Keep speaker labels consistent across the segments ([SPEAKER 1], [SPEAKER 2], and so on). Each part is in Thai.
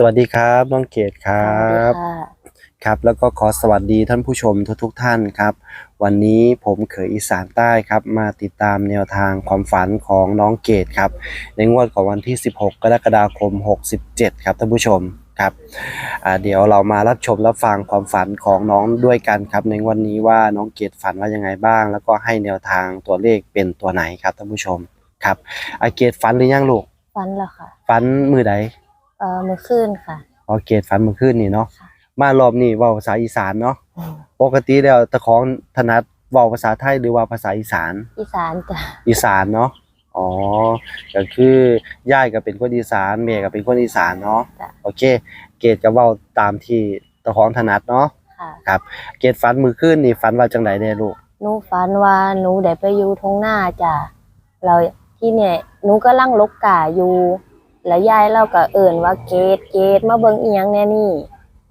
[SPEAKER 1] สวัสดีครับน้องเกดครั
[SPEAKER 2] สวัส
[SPEAKER 1] บ
[SPEAKER 2] ดีค่ะ
[SPEAKER 1] ครับ แล้วก็ขอสวัสดีท่านผู้ชมทุกๆทท่านครับ วันนี้ผมเขยอีสานใต้ครับ มาติดตามแนวทางความฝันของน้องเกดครับ ในงวดของวันที่ 16 กรกฎาคม 67 ครับท่านผู้ชมครับอ่าเดี๋ยวเรามารับชมรับฟังความฝันของน้องด้วยกันครับ ในวันนี้ว่าน้องเกดฝันว่ายังไงบ้าง แล้วก็ให้แนวทางตัวเลขเป็นตัวไหนครับท่านผู้ชมครับอาเกดฝันหรือยังลูก
[SPEAKER 2] ฟันแล้วค่ะ
[SPEAKER 1] ฝันมือใด
[SPEAKER 2] เอ่อมือขึ้นค่ะ
[SPEAKER 1] พอเกตฝันเมื่อคืนนี่เนาะ
[SPEAKER 2] ค่ะ
[SPEAKER 1] มารอบนี้เว้าภาษาอีสานเนาะปกติแล้วตะของถนัดเว้าภาษาไทยหรือว่าภาษาอีสาน
[SPEAKER 2] อีสานจ้ะ
[SPEAKER 1] อีสานเนาะ อ๋อ ก็คือย่ายก็เป็นคนอีสานแม่ก็เป็นคนอีสานเนาะ
[SPEAKER 2] จ้ะ
[SPEAKER 1] โอเค เกตก็เว้าตามที่ตะของถนัดเนาะ
[SPEAKER 2] ค่ะ
[SPEAKER 1] ครับเกตฝันมื้อคืนนี่ฝันว่าจังไดแน่ลูก
[SPEAKER 2] หนูฝันว่าหนูได้ไปอยู่ทงหน้าจ้ะเราที่เนี่ยหนูก็ลังลกกาอยู่ แล้วยายเราก็เอิ่นว่าเกตเกตมาเบิ่งอีหยังแน่นี่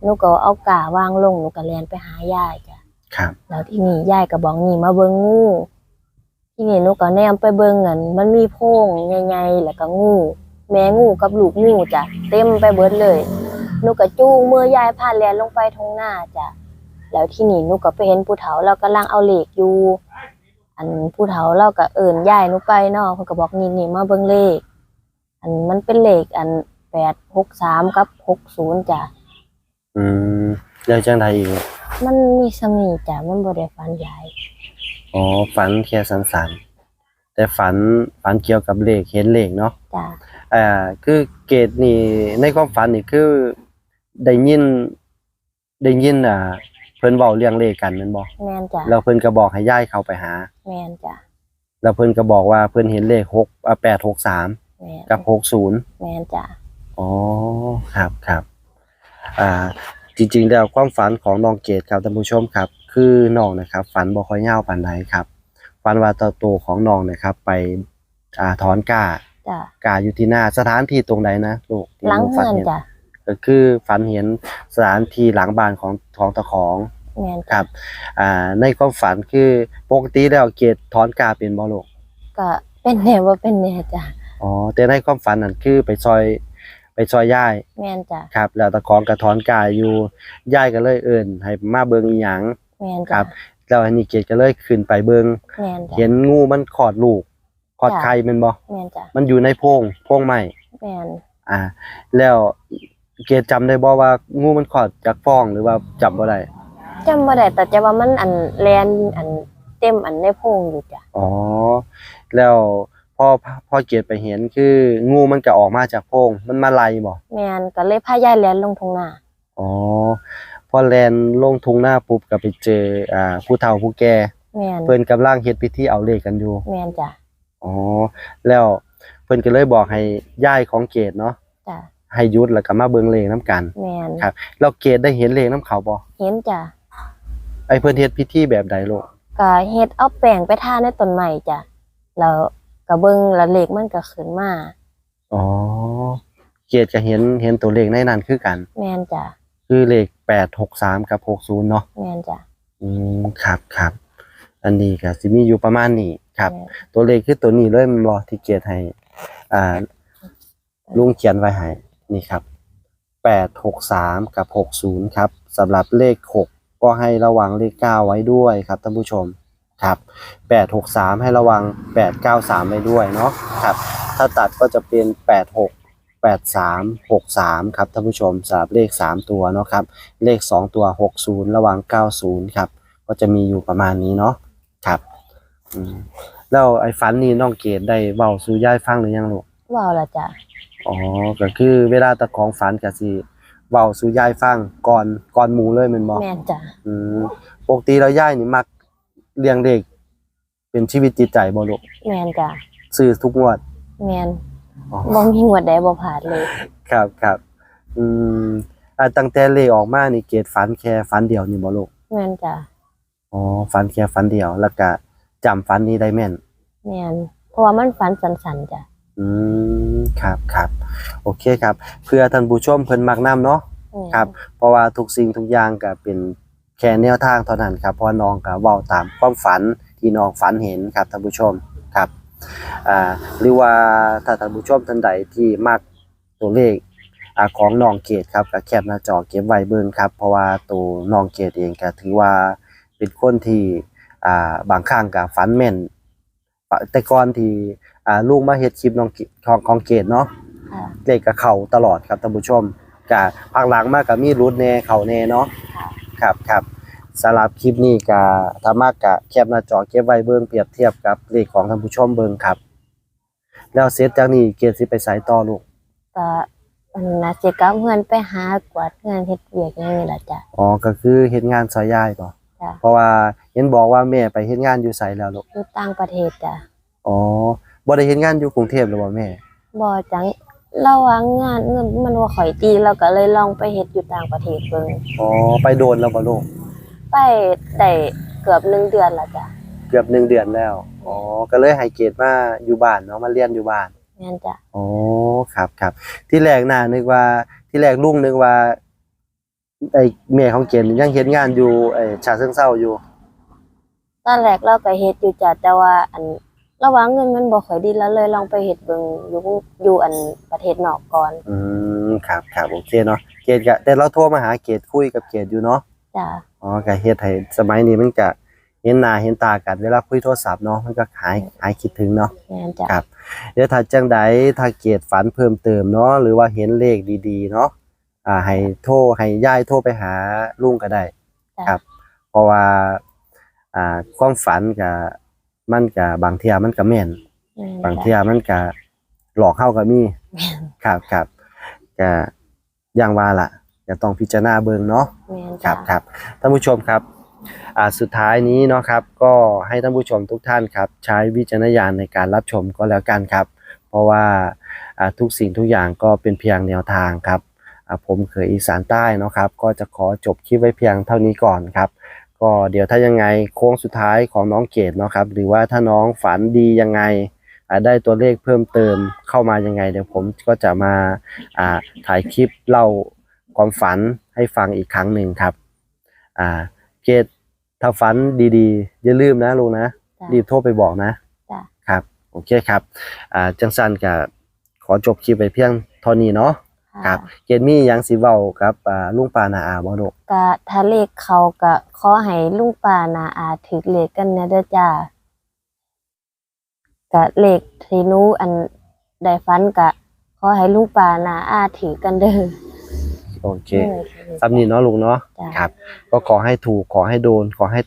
[SPEAKER 2] หนูก็เอากาวางลงหนูก็แล่นไปหายายจ้ะ
[SPEAKER 1] ครับ
[SPEAKER 2] แล้วที่นี่ยายก็บอกนี่มาเบิ่งงูที่นี่หนูก็แนมไปเบิ่งอันมันมีโพรงใหญ่ๆแล้วก็งู แม่งูกับลูกงูจ้ะเต็มไปเบิดเลยหนูก็จูงมือยายพาแลนลงไปทงหน้าจ้ะแล้วที่นี่หนูก็ไปเห็นผู้เฒ่าเรากำลังเอาเหล็กอยู่อันผู้เฒ่าเราก็เอิ่นยายหนูไปเนาะเพิ่นก็บอกนี่นี่มาเบิ่งเลข อันมันเป็นเลขอันแปดหกสามกับหกศูนย์จ้ะ
[SPEAKER 1] อืมแล้วจังไดอีก
[SPEAKER 2] มันมีสมีจ้ะมันบ่ได้ฝันใหญ่
[SPEAKER 1] อ๋อฝันแค่สันๆแต่ฝันฝันเกี่ยวกับเลขเห็นเลขเนาะ
[SPEAKER 2] จ้ะ
[SPEAKER 1] อ่าคือเกตนี่ในความฝันนี่คือได้ยินได้ยินอ่าเพิ่นเว้าเรื่องเลขกันแม่นบ่
[SPEAKER 2] แม่นจ้ะ
[SPEAKER 1] แล้วเพิ่นก็บอกให้ย้ายเข้าไปหา
[SPEAKER 2] แม่นจ้ะ
[SPEAKER 1] แล้วเพิ่นก็บอกว่าเพิ่นเห็นเลข6อ่า863
[SPEAKER 2] แม่น
[SPEAKER 1] กับ60
[SPEAKER 2] แม่นจ้ะ
[SPEAKER 1] อ๋อครับครับอ่าจริงๆแล้วความฝันของน้องเกดครับท่านผู้ชมครับ คือน้องนะครับ ฝันบ่ค่อยยาวปานใดครับฝันว่าตัวโตของน้องนะครับ ไปอ่าถอนกล้า
[SPEAKER 2] จ้ะ
[SPEAKER 1] กล้าอยู่ที่หน้าสถานที่ตรงใดนะลูกที่
[SPEAKER 2] หลัง
[SPEAKER 1] ลูกฝั
[SPEAKER 2] เฮือน
[SPEAKER 1] เห็น
[SPEAKER 2] จ้ะ
[SPEAKER 1] ก็คือฝันเห็นสถานที่หลังบ้านของของตะของ
[SPEAKER 2] แม่น
[SPEAKER 1] ครับอ่าในความฝันคือปกติแล้วเกดถอนกาเป็นบ่ลูก
[SPEAKER 2] ก็เป็นแน่ว่าเป็นแน่จ้ะ
[SPEAKER 1] อ๋อแต่ในความฝันนั่นคือไปซอย ไปซอยย่าย
[SPEAKER 2] แม่นจ้ะ
[SPEAKER 1] ครับ แล้วตะของกระถอนกาอยู่ย่ายก็เลยเอิ้นให้มาเบิ่งอีหยัง
[SPEAKER 2] แม่น
[SPEAKER 1] ครั
[SPEAKER 2] จ้ะ
[SPEAKER 1] บแล้วอันนี้เกดก็เลยขึ้นไปเบิ่ง
[SPEAKER 2] แม่นจ้ะ
[SPEAKER 1] เห็นงูมันขอดลูกขอด
[SPEAKER 2] จ้ะ
[SPEAKER 1] ไข่แม่นบ่
[SPEAKER 2] แม่นจ้ะ
[SPEAKER 1] มันอยู่ในโพรงโพรงไม้
[SPEAKER 2] แม่น
[SPEAKER 1] อ่า แล้วเกดจำได้บ่ว่างูมันขอดจากฟองหรือว่าจำบ่ได้
[SPEAKER 2] จำบ่ได้แต่จะว่ามันอันแลนอันเต็มอันในโพรงอยู่จ้ะ
[SPEAKER 1] อ๋อแล้ว พอพอเกียรติไปเห็นคืองูมันจะออกมาจากโพรงมันมาไล่บ่
[SPEAKER 2] แม่นก็เลยพายายแลนลงทงหน้า
[SPEAKER 1] อ๋อพอแลนลงทุ่งหน้าปุ๊บก็ไปเจออ่าผู้เฒ่าผู้แก่
[SPEAKER 2] แม่น
[SPEAKER 1] เพิ่นกำลังเฮ็ดพิธีเอาเลขกันอยู่
[SPEAKER 2] แม่นจ้ะ
[SPEAKER 1] อ๋อแล้วเพิ่นก็เลยบอกให้ย้ายของเกตเนาะ
[SPEAKER 2] จ้ะ
[SPEAKER 1] ให้หยุดแล้วก็มาเบิ่งเลขนํกัน
[SPEAKER 2] แม่น
[SPEAKER 1] ครับแล้วเกตได้เห็นเลขนํเขาบ่
[SPEAKER 2] เห็นจ้ะ
[SPEAKER 1] ไอ้เพิ่นเฮ็ดพิธีแบบใดลูก
[SPEAKER 2] ก็เฮ็ดเอาแป้งไปทาในต้นไม้จ้ะแล้ว ก็เบิ่งแล้วเลขมันก็ขึ้นมา
[SPEAKER 1] อ๋อเกตก็เห็นเห็นตัวเลขในนั้นคือกัน
[SPEAKER 2] แม่นจ้ะ
[SPEAKER 1] คือเลข863กับ60เนาะ
[SPEAKER 2] แม่นจ้ะ
[SPEAKER 1] อืมครับครับอันนี้ก็สิมีอยู่ประมาณนี้ครับ
[SPEAKER 2] แม่น
[SPEAKER 1] ตัวเลขคือตัวนี้เลยแมันบ่ที่เกียรติให้อ่าลุงเขียนไว้ให้นี่ครับ863กับ60ครับสำหรับเลข6ก็ให้ระวังเลข9ไว้ด้วยครับท่านผู้ชม ครับ863ให้ระวัง893ไว้ด้วยเนาะครับ ถ้าตัดก็จะเป็น86 83 63ครับท่านผู้ชมสำหรับเลข3ตัวเนาะครับ เลข2ตัว60ระวัง90ครับ ก็จะมีอยู่ประมาณนี้เนาะครับอืมแล้วไอ้ฝันนี้น้องเกดได้เว้าสู่ยายฟังหรือยังลูก
[SPEAKER 2] ว้าวละจ้ะ
[SPEAKER 1] อ๋อก็คือเวลาตะของฝันก็สิเว้าสู่ยายฟังก่อนก่อนหมู่เลยแม่นบ่
[SPEAKER 2] แม่นจ้ะ
[SPEAKER 1] อืมปกติแล้วยายนี่มัก เลี้ยงเด็ก เป็นชีวิตจิตใจบ่ลูก
[SPEAKER 2] แม่นจ้ะ
[SPEAKER 1] ซื้อทุกงวด
[SPEAKER 2] แม่น
[SPEAKER 1] อ๋อ
[SPEAKER 2] บ่มีงวดใดบ่ผ่านเลย
[SPEAKER 1] ครับครับอืมอ่าตั้งแต่เลขออกมานี่เกดฝันแค่ฝันเดียวนี่บ่ลูก
[SPEAKER 2] แม่นจ้ะ
[SPEAKER 1] อ๋อฝันแค่ฝันเดียว แล้วก็จำฝันนี้ได้แม่น
[SPEAKER 2] แม่นเพราะว่ามันฝันสันๆจ้ะ
[SPEAKER 1] อืมครับครับโอเคครับ เพื่อท่านผู้ชมเพิ่นมักน้ำเนาะ
[SPEAKER 2] แม่น
[SPEAKER 1] ครับ เพราะว่าทุกสิ่งทุกอย่างก็เป็น แค่แนวทางเท่านั้นครับเพราะว่าน้องก็เว้าตามความฝันที่น้องฝันเห็นครับท่านผู้ชมครับอ่าหรือว่าถ้าท่านผู้ชมท่านใดที่มักตัวเลขอ่าของน้องเกดครับก็แคปหน้าจอเก็บไว้เบิ่งครับ เพราะว่าตัวน้องเกดเองก็ถือว่าเป็นคนที่อ่าบางครั้งก็ฝันแม่นปะแต่ก่อนที่อ่าลูกมาเฮ็ดคลิปน้องเกดของของเกดเนาะ
[SPEAKER 2] ค่ะ
[SPEAKER 1] เลขก็เข้าตลอดครับท่านผู้ชมก็ภาคหลังมาก็มีรุดแน่เข้าแน่เนาะ
[SPEAKER 2] ค่ะ
[SPEAKER 1] ครับครับสำหรับคลิปนี้ก็ถ้ามากก็แคปหน้าจอเก็บไว้เบิ่งเปรียบเทียบกับเลขของท่านผู้ชมเบิ่งครับ แล้วเสร็จจากนี้เกดสิไปสายต่อลูก
[SPEAKER 2] ก็อันน่ะสิกลับเฮือนไปหากวาดเฮือนเฮ็ดเวียกอย่างนี้ล่ะจ้ะ
[SPEAKER 1] อ๋อก็คือเฮ็ดงานซอยยายป่ะ
[SPEAKER 2] จ้ะ
[SPEAKER 1] เพราะว่าเห็นบอกว่าแม่ไปเฮ็ดงานอยู่ไสแล้วลูก
[SPEAKER 2] อยู่ต่างประเทศจ้ะ
[SPEAKER 1] อ๋อบ่ได้เฮ็ดงานอยู่กรุงเทพหรือบ่แม่
[SPEAKER 2] บ่จัง เราว่างานเงินมันบ่ค่อยดีเราก็เลยลองไปเฮ็ดอยู่ต่างประเทศเบิ่ง
[SPEAKER 1] อ๋อไปโดนแล้วบ่ลูก
[SPEAKER 2] ไปได้เกือบหนึ่งเดือนและจ้ะ
[SPEAKER 1] เกือบหนึ่งเดือนแล้วอ๋อก็เลยให้เกรดมาอยู่บ้านเนาะมาเรียนอยู่บ้าน
[SPEAKER 2] แม่นจ้ะ
[SPEAKER 1] อ๋อครับครับที่แรกน่านึกว่าที่แรกลุงนึกว่าไอ้แม่ของเกรดยังเฮ็ดงานอยู่ไอ้ชาเชิงเซาอยู่
[SPEAKER 2] ตอนแรกเราก็เฮ็ดอยู่จ้ะแต่ว่าอัน ระหว่างเงินมันบ่ค่อยดีแล้วเลยลองไปเฮ็ดเบิ่งอยู่อยู่อันประเทศนอกก่อน
[SPEAKER 1] อืมครับครับโอเคเนาะเกรดก็แต่เราโทรมาหาเกรดคุยกับเกรดอยู่เนาะ
[SPEAKER 2] จ้ะ
[SPEAKER 1] อ๋อก็เฮ็ดให้สมัยนี้มันก็เห็นหน้าเห็นตากันเวลาคุยโทรศัพท์เนาะมันก็หายหายคิดถึงเนาะ
[SPEAKER 2] แม่นจ้ะ
[SPEAKER 1] ครับเดี๋ยวถ้าจังใดถ้าเกียรติฝันเพิ่มเติมเนาะหรือว่าเห็นเลขดีๆเนาะอ่าให้โทรให้ยายโทรไปหาลุงก็ได้
[SPEAKER 2] จ้ะ
[SPEAKER 1] ครับ เพราะว่าอ่าความฝันกับ มันกับบางเที่ยมันก็แม่น
[SPEAKER 2] แม่น
[SPEAKER 1] บาง
[SPEAKER 2] จ้ะ
[SPEAKER 1] เที่ยมันก็หลอกเฮาก็มี
[SPEAKER 2] แม่น
[SPEAKER 1] ครับครับก็อย่างว่าล่ะจะต้องพิจารณาเบิ่งเนาะ
[SPEAKER 2] แม่น
[SPEAKER 1] ครั
[SPEAKER 2] จ้ะ
[SPEAKER 1] บครับท่านผู้ชมครับอ่าสุดท้ายนี้เนาะครับ ก็ให้ท่านผู้ชมทุกท่านครับ ใช้วิจารณญาณในการรับชมก็แล้วกันครับ เพราะว่าอ่าทุกสิ่งทุกอย่างก็เป็นเพียงแนวทางครับอ่าผมเคยอีสานใต้เนาะครับ ก็จะขอจบคลิปไว้เพียงเท่านี้ก่อนครับ ก็เดี๋ยวถ้ายังไงโค้งสุดท้ายของน้องเกดเนาะครับ หรือว่าถ้าน้องฝันดียังไงอ่าได้ตัวเลขเพิ่มเติมเข้ามายังไง เดี๋ยวผมก็จะมาอ่าถ่ายคลิปเล่าความฝันให้ฟังอีกครั้งหนึ่งครับอ่าเกดถ้าฝันดีๆ อย่าลืมนะลุงนะ
[SPEAKER 2] จ้ะ
[SPEAKER 1] รีบโทรไปบอกนะ
[SPEAKER 2] จ้ะ
[SPEAKER 1] ครับ โอเคครับอ่าจังสันกับขอจบคลิปไปเพียงเท่านี้เนาะ
[SPEAKER 2] ค่ะ
[SPEAKER 1] ครับเกดมีหยังสิเว้ากับอ่าลุงปานาอาบ่ลูก
[SPEAKER 2] ก็ถ้าเลขเขาก็ขอให้ลุงป้านาอาถึกเลขกันแหน่เด้อจ้าก็เลขที่หนูอันได้ฝันก็ขอให้ลุงป้านาอาถือกันเด้อ
[SPEAKER 1] โอเคสำนี้เนาะลุงเนาะ
[SPEAKER 2] จ้ะ
[SPEAKER 1] ครับ ก็ขอให้ถูกขอให้โดน ขอให้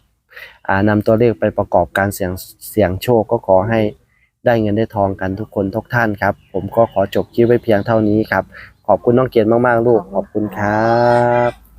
[SPEAKER 1] อ่านำตัวเลขไปประกอบการเสียงเสียงโชคก็ขอให้ได้เงินได้ทองกันทุกคนทุกท่านครับ ผมก็ขอจบคลิปไว้เพียงเท่านี้ครับ ขอบคุณน้องเกดมากๆลูกขอบคุณครับ